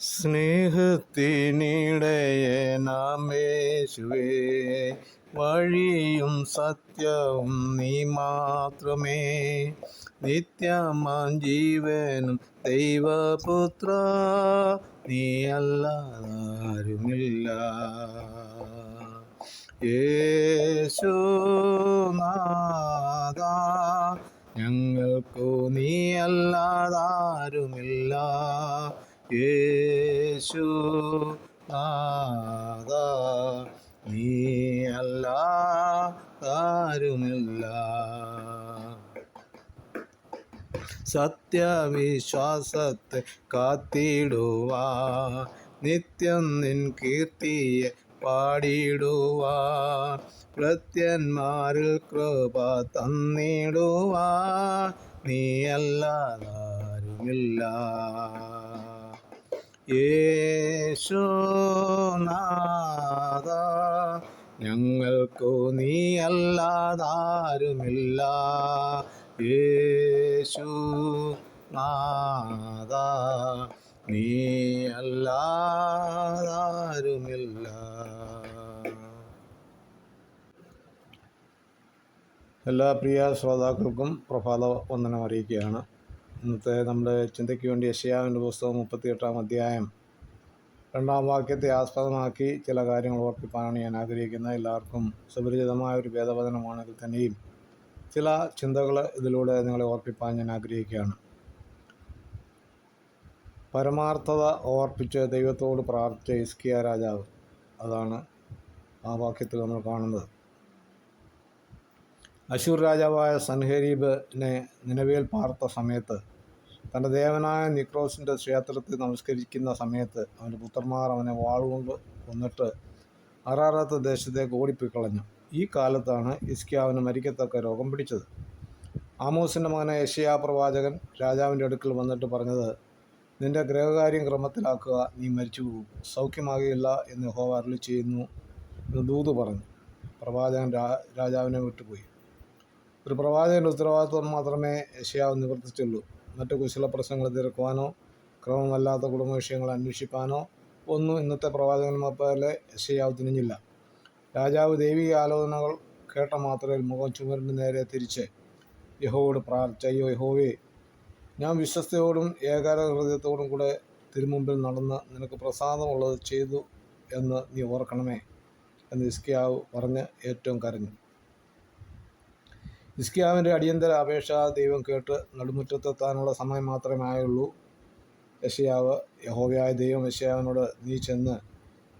സ്നേഹത്തിനിടയനാമേശുവേ വഴിയും സത്യവും നീ മാത്രമേ. നിത്യമാം ജീവനും ദൈവപുത്ര നീ അല്ലാതാരുമില്ല. യേശുനാഥ ഞങ്ങൾക്കു നീ അല്ലാതാരുമില്ല. യേശു നാഥ നീ അല്ലാതാരുമില്ല സത്യവിശ്വാസത്തെ കാത്തിടുവാ നിത്യം നിൻ കീർത്തിയെ പാടിടുവാ ഭൃത്യന്മാരിൽ കൃപ തന്നിടുവാ നീ അല്ലാതാരുമില്ല യേശുനാഥ ഞങ്ങൾക്കു നീ അല്ലാതാരുമില്ല യേശു നാഥ നീ അല്ലാതാരുമില്ല എല്ലാ പ്രിയ ശ്രോതാക്കൾക്കും പ്രഭാത വന്ദനം അറിയിക്കുകയാണ്. ഇന്നത്തെ നമ്മുടെ ചിന്തയ്ക്ക് വേണ്ടി യശയാവിന്റെ പുസ്തകം മുപ്പത്തിയെട്ടാം അധ്യായം രണ്ടാം വാക്യത്തെ ആസ്പദമാക്കി ചില കാര്യങ്ങൾ ഓർപ്പിക്കാനാണ് ഞാൻ ആഗ്രഹിക്കുന്നത്. എല്ലാവർക്കും സുപരിചിതമായ ഒരു ഭേദവചനമാണെങ്കിൽ തന്നെയും ചില ചിന്തകൾ ഇതിലൂടെ നിങ്ങളെ ഓർപ്പിക്കാൻ ഞാൻ ആഗ്രഹിക്കുകയാണ്. പരമാർത്ഥത ഓർപ്പിച്ച് ദൈവത്തോട് പ്രാർത്ഥിച്ച ഇസ്കിയ രാജാവ്. അതാണ് ആ വാക്യത്തിൽ നമ്മൾ കാണുന്നത്. അശൂർ രാജാവായ സൻഹരീബിനെ നിലവിൽ പാർത്ത സമയത്ത് തന്റെ ദേവനായ നിക്രോസിന്റെ ക്ഷേത്രത്തിൽ നമസ്കരിക്കുന്ന സമയത്ത് അവന്റെ പുത്രന്മാർ അവനെ വാളുകൊണ്ട് കൊന്നിട്ട് അറാറാത്ത ദേശത്തേക്ക് ഓടിപ്പിക്കളഞ്ഞു ഈ കാലത്താണ് ഇസ്കിയാവിന് മരിക്കത്തക്ക രോഗം പിടിച്ചത്. ആമോസിന്റെ മകനായ യശയാ പ്രവാചകൻ രാജാവിന്റെ അടുക്കൽ വന്നിട്ട് പറഞ്ഞത് നിന്റെ ഗ്രഹകാര്യം ക്രമത്തിലാക്കുക നീ മരിച്ചു പോകും. സൗഖ്യമാകുകയില്ല എന്ന് ഹോവ അരുളി ചെയ്യുന്നു എന്ന് ദൂത് പറഞ്ഞു. പ്രവാചകൻ രാജാവിനെ വിട്ടുപോയി. ഒരു പ്രവാചകന്റെ ഉത്തരവാദിത്വം മാത്രമേ യശയാവ് നിവർത്തിച്ചുള്ളൂ മറ്റു കുശല പ്രശ്നങ്ങൾ തീർക്കുവാനോ ക്രമമല്ലാത്ത കുടുംബ വിഷയങ്ങൾ അന്വേഷിക്കാനോ ഒന്നും ഇന്നത്തെ പ്രവാചകന്മാർ പോലെ യശയാവ് തിരിഞ്ഞില്ല രാജാവ് ദൈവിക ആലോചനകൾ കേട്ട മാത്രയിൽ മുഖം ചുമരിന് നേരെ തിരിച്ച് യഹോവോട് പ്രാർത്ഥിച്ച അയ്യോ യഹോവേ ഞാൻ വിശ്വസ്തയോടും ഏകാര ഹൃദയത്തോടും കൂടെ തിരുമുമ്പിൽ നടന്ന് നിനക്ക് പ്രസാദമുള്ളത് ചെയ്തു എന്ന് നീ ഓർക്കണമേ എന്ന് ഇസ്കിയാവ് പറഞ്ഞ് ഏറ്റവും കരഞ്ഞു. ഇസ്കിയാവിന്റെ അടിയന്തര അപേക്ഷ ദൈവം കേട്ട് നടുമുറ്റത്തെത്താനുള്ള സമയം മാത്രമേ ആയുള്ളൂ. യശയാവ് യഹോവയായ ദൈവം യശയാവിനോട് നീ ചെന്ന്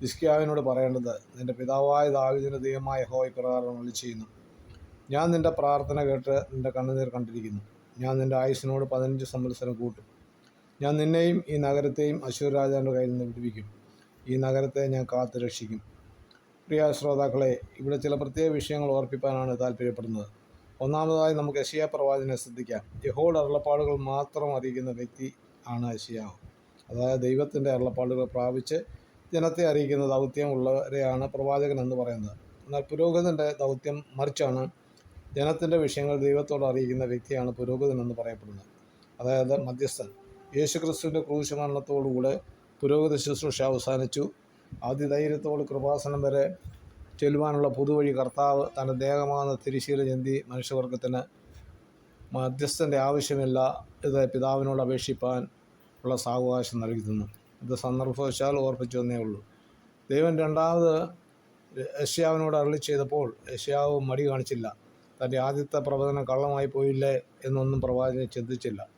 ഇസ്കിയാവിനോട് പറയേണ്ടത് നിന്റെ പിതാവായ ദാവിദിന്റെ ദൈവമായ യഹോവ ഇപ്രകാരം വിളി ചെയ്യുന്നു. ഞാൻ നിന്റെ പ്രാർത്ഥന കേട്ട് നിന്റെ കണ്ണുനീർ കണ്ടിരിക്കുന്നു. ഞാൻ നിന്റെ ആയുസിനോട് പതിനഞ്ച് സംവത്സരം കൂട്ടും. ഞാൻ നിന്നെയും ഈ നഗരത്തെയും അശൂർ രാജാവിന്റെ കയ്യിൽ നിന്ന് വിടുവിക്കും. ഈ നഗരത്തെ ഞാൻ കാത്തു രക്ഷിക്കും പ്രിയ ശ്രോതാക്കളെ ഇവിടെ ചില പ്രത്യേക വിഷയങ്ങൾ ഓർപ്പിക്കാനാണ് താല്പര്യപ്പെടുന്നത് ഒന്നാമതായി നമുക്ക് യശിയ പ്രവാചനെ ശ്രദ്ധിക്കാം. യഹോയുടെ അരുളപ്പാടുകൾ മാത്രം അറിയിക്കുന്ന വ്യക്തി ആണ് യശിയാവ് അതായത് ദൈവത്തിന്റെ അരുളപ്പാടുകൾ പ്രാപിച്ച് ജനത്തെ അറിയിക്കുന്ന ദൗത്യം ഉള്ളവരെയാണ് പ്രവാചകൻ എന്ന് പറയുന്നത്. എന്നാൽ പുരോഹിതന്റെ ദൗത്യം മറിച്ചാണ് ജനത്തിന്റെ വിഷയങ്ങൾ ദൈവത്തോട് അറിയിക്കുന്ന വ്യക്തിയാണ് പുരോഹിതൻ എന്ന് പറയപ്പെടുന്നത്. അതായത് മധ്യസ്ഥൻ. യേശുക്രിസ്തുവിന്റെ ക്രൂശ് മരണത്തോടുകൂടെ പുരോഹിത ശുശ്രൂഷ അവസാനിച്ചു. ആദ്യധൈര്യത്തോട് കൃപാസനം വരെ ചെല്ലുവാനുള്ള പുതുവഴി കർത്താവ് തന്റെ ദേഹമാകുന്ന തിരിശീല ചെന്തി മനുഷ്യവർഗത്തിന് മധ്യസ്ഥന്റെ ആവശ്യമില്ല. ഇത് പിതാവിനോട് അപേക്ഷിപ്പാൻ ഉള്ള സാവകാശം നൽകുന്നു ഇത് സന്ദർഭവശാൽ ഓർപ്പിച്ചു തന്നേ ഉള്ളൂ. ദൈവം രണ്ടാമത് യശ്യാവിനോട് അരളി ചെയ്തപ്പോൾ യശ്യാവ് മടി കാണിച്ചില്ല. തന്റെ ആദ്യത്തെ പ്രവചനം കള്ളമായി പോയില്ലേ എന്നൊന്നും പ്രവാചകൻ ചിന്തിച്ചില്ല.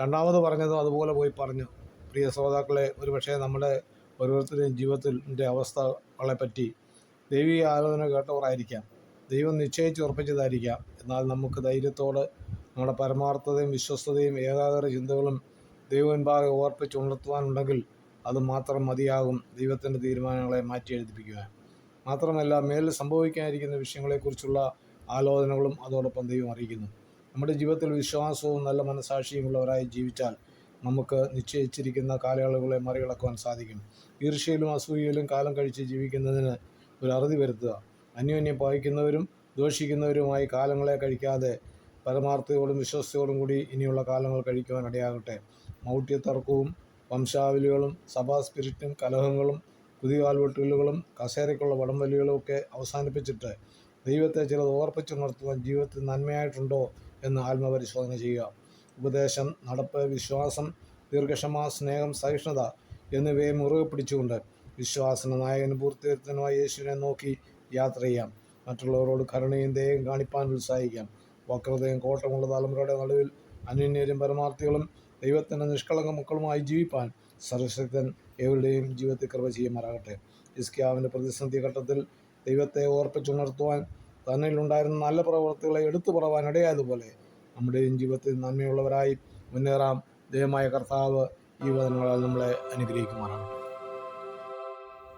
രണ്ടാമത് പറഞ്ഞതും അതുപോലെ പോയി പറഞ്ഞു. പ്രിയ ശ്രോതാക്കളെ ഒരുപക്ഷേ നമ്മുടെ ഓരോരുത്തരുടെയും ജീവിതത്തിന്റെ അവസ്ഥകളെ പറ്റി ദൈവിക ആലോചന കേട്ടവരായിരിക്കാം. ദൈവം നിശ്ചയിച്ച് ഉറപ്പിച്ചതായിരിക്കാം. എന്നാൽ നമുക്ക് ധൈര്യത്തോട് നമ്മുടെ പരമാർത്ഥതയും വിശ്വസ്തതയും ഏകാഗ്ര ചിന്തകളും ദൈവമുൻപാകെ ഓർപ്പിച്ച് ഉണർത്തുവാനുണ്ടെങ്കിൽ അത് മാത്രം മതിയാകും. ദൈവത്തിന്റെ തീരുമാനങ്ങളെ മാറ്റി എഴുതിപ്പിക്കുവാൻ. മാത്രമല്ല മേലിൽ സംഭവിക്കാനിരിക്കുന്ന വിഷയങ്ങളെക്കുറിച്ചുള്ള ആലോചനകളും അതോടൊപ്പം ദൈവം അറിയിക്കുന്നു. നമ്മുടെ ജീവിതത്തിൽ വിശ്വാസവും നല്ല മനസാക്ഷിയുമുള്ളവരായി ജീവിച്ചാൽ നമുക്ക് നിശ്ചയിച്ചിരിക്കുന്ന കാലയളവുകളെ മറികടക്കുവാൻ സാധിക്കും. ഈർഷ്യയിലും അസൂയയിലും കാലം കഴിച്ച് ജീവിക്കുന്നതിന് ഒരു അറുതി വരുത്തുക. അന്യോന്യം പായിക്കുന്നവരും ദോഷിക്കുന്നവരുമായി കാലങ്ങളെ കഴിക്കാതെ പരമാർത്ഥതയോടും വിശ്വസ്തയോടും കൂടി ഇനിയുള്ള കാലങ്ങൾ കഴിക്കുവാൻ ഇടയാകട്ടെ. മൗഢ്യത്തർക്കവും വംശാവലികളും സഭാ സ്പിരിറ്റും കലഹങ്ങളും കുതികാൽവെട്ടലുകളും കസേരയ്ക്കുള്ള വടംവലികളും ഒക്കെ അവസാനിപ്പിച്ചിട്ട് ദൈവത്തെ ചിലത് ഓർപ്പിച്ചുണർത്തുവാൻ ജീവിതത്തിൽ നന്മയായിട്ടുണ്ടോ എന്ന് ആത്മപരിശോധന ചെയ്യുക. ഉപദേശം നടപ്പ് വിശ്വാസം ദീർഘക്ഷമ സ്നേഹം സഹിഷ്ണുത എന്നിവയെ മുറുകെ പിടിച്ചുകൊണ്ട് വിശ്വാസന നായകനും പൂർത്തീകരണമായ യേശുവിനെ നോക്കി യാത്ര ചെയ്യാം. മറ്റുള്ളവരോട് കരുണയും ദയയും കാണിപ്പാൻ ഉത്സാഹിക്കാം. വക്രതയും കോട്ടമുള്ള തലമുറയുടെ നടുവിൽ അന്യന്യരും പരമാർത്ഥികളും ദൈവത്തിന്റെ നിഷ്കളങ്ക മക്കളുമായി ജീവിപ്പാൻ സർവശക്തൻ ഏവരുടെയും ജീവിതത്തിൽ കൃപ ചെയ്യുമാറാകട്ടെ. ഇസ്കിയാവിന്റെ പ്രതിസന്ധി ഘട്ടത്തിൽ ദൈവത്തെ ഓർപ്പിച്ചുണർത്തുവാൻ തന്നിലുണ്ടായിരുന്ന നല്ല പ്രവർത്തികളെ എടുത്തു പറവാൻ ഇടയായതുപോലെ നമ്മുടെയും ജീവിതത്തിൽ നന്മയുള്ളവരായി മുന്നേറാം. ദൈവമായ കർത്താവ് ഈ വചനങ്ങളാൽ നമ്മളെ അനുഗ്രഹിക്കുമാറാകട്ടെ.